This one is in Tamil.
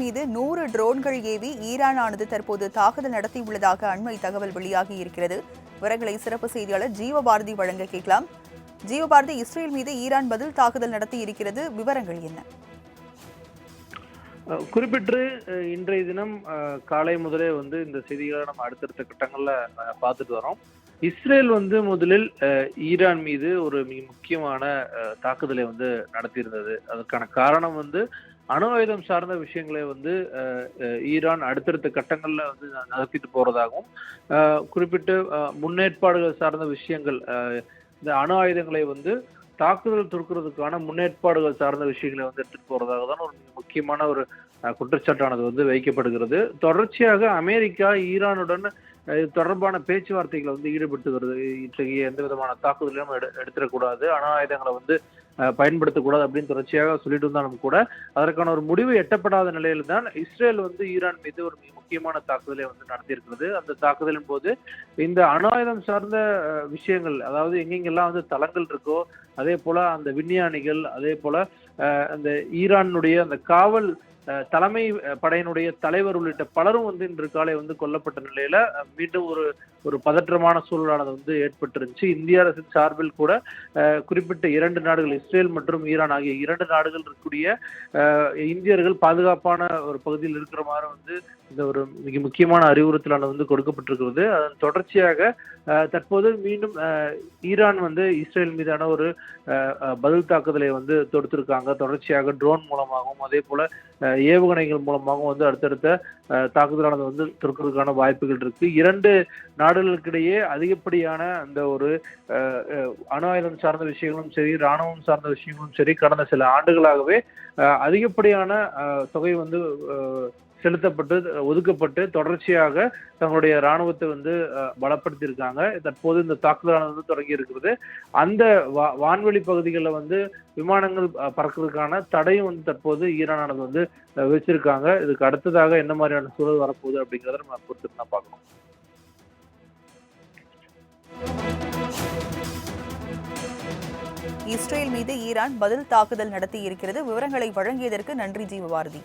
மீது நூறு ட்ரோன்கள் ஏவி ஈரானானது தற்போது தாக்குதல் நடத்தியுள்ளதாக அண்மை தகவல் வெளியாகி இருக்கிறது. விவரங்களை சிறப்பு செய்தியாளர் ஜீவபாரதி வழங்க கேட்கலாம். ஜீவபாரதி இஸ்ரேல் மீது ஈரான் பதில் தாக்குதல் நடத்தி இருக்கிறது. விவரங்கள் என்ன? குறிப்பிட்டு இன்றைய தினம் காலை முதலே வந்து இந்த செய்திகளை நம்ம அடுத்தடுத்த கட்டங்களில் பார்த்துட்டு வரோம். இஸ்ரேல் வந்து முதலில் ஈரான் மீது ஒரு மிக முக்கியமான தாக்குதலை வந்து நடத்தியிருந்தது. அதற்கான காரணம் வந்து அணு ஆயுதம் சார்ந்த விஷயங்களை வந்து ஈரான் அடுத்தடுத்த கட்டங்களில் வந்து நடத்திட்டு நகர்த்திட்டு போறதாகவும் குறிப்பிட்டு முன்னேற்பாடுகள் சார்ந்த விஷயங்கள் இந்த அணு ஆயுதங்களை வந்து தாக்குதல் தொடுக்கிறதுக்கான முன்னேற்பாடுகள் சார்ந்த விஷயங்களை வந்து எடுத்துகிட்டு போறதாக தான் ஒரு மிக முக்கியமான ஒரு குற்றச்சாட்டானது வந்து வைக்கப்படுகிறது. தொடர்ச்சியாக அமெரிக்கா ஈரானுடன் இது தொடர்பான பேச்சுவார்த்தைகளை வந்து ஈடுபட்டு வருது இத்தகைய எந்த விதமான தாக்குதலையும் எடு எடுத்துடக்கூடாது. அணு ஆயுதங்களை வந்து பயன்படுத்தக்கூடாது அப்படின்னு தொடர்ச்சியாக சொல்லிட்டு இருந்தாலும் கூட அதற்கான ஒரு முடிவு எட்டப்படாத நிலையில தான் இஸ்ரேல் வந்து ஈரான் மீது ஒரு மிக முக்கியமான தாக்குதலை வந்து நடத்தியிருக்கிறது. அந்த தாக்குதலின் போது இந்த அணு ஆயுதம் சார்ந்த விஷயங்கள் அதாவது எங்கெங்கெல்லாம் வந்து தளங்கள் இருக்கோ அதே போல அந்த விஞ்ஞானிகள் அதே போல அந்த ஈரானுடைய அந்த காவல் தலைமை படையினுடைய தலைவர் உள்ளிட்ட பலரும் வந்து இன்று காலை வந்து கொல்லப்பட்ட நிலையில மீண்டும் ஒரு ஒரு பதற்றமான சூழலானது வந்து ஏற்பட்டிருந்துச்சு. இந்திய அரசின் சார்பில் கூட குறிப்பிட்ட இரண்டு நாடுகள் இஸ்ரேல் மற்றும் ஈரான் ஆகிய இரண்டு நாடுகள் இருக்கக்கூடிய இந்தியர்கள் பாதுகாப்பான ஒரு பகுதியில் இருக்கிற மாதிரி வந்து இந்த ஒரு மிக முக்கியமான அறிவுறுத்தலானது வந்து கொடுக்கப்பட்டிருக்கிறது. அதன் தொடர்ச்சியாக தற்போது மீண்டும் ஈரான் வந்து இஸ்ரேல் மீதான ஒரு பதில் தாக்குதலை வந்து தொடுத்திருக்காங்க. தொடர்ச்சியாக ட்ரோன் மூலமாகவும் அதே போல ஏவுகணைகள் மூலமாகவும் வந்து அடுத்தடுத்த தாக்குதலானது வந்து தொடுக்கிறதுக்கான வாய்ப்புகள் இருக்கு. இரண்டு நாடுகளுக்கிடையே அதிகப்படியான அந்த ஒரு அஹ், அஹ், அணு ஆயுதம் சார்ந்த விஷயங்களும் சரி ராணுவம் சார்ந்த விஷயங்களும் சரி கடந்த சில ஆண்டுகளாகவே அஹ், அதிகப்படியான தொகை வந்து செலுத்தப்பட்டு ஒதுக்கப்பட்டு தொடர்ச்சியாக தங்களுடைய ராணுவத்தை வந்து பலப்படுத்தியிருக்காங்க. தற்போது இந்த தாக்குதலானது வந்து தொடங்கி இருக்கிறது. அந்த வான்வெளி பகுதிகளில் வந்து விமானங்கள் பறக்கிறதுக்கான தடையும் வந்து தற்போது ஈரானானது வந்து வச்சிருக்காங்க. இதுக்கு அடுத்ததாக என்ன மாதிரியான சூழல் வரப்போகுது அப்படிங்கிறத நம்ம பொறுத்து தான் பார்க்கணும். இஸ்ரேல் மீது ஈரான் பதில் தாக்குதல் நடத்தி இருக்கிறது விவரங்களை வழங்கியதற்கு நன்றி ஜீவபாரதி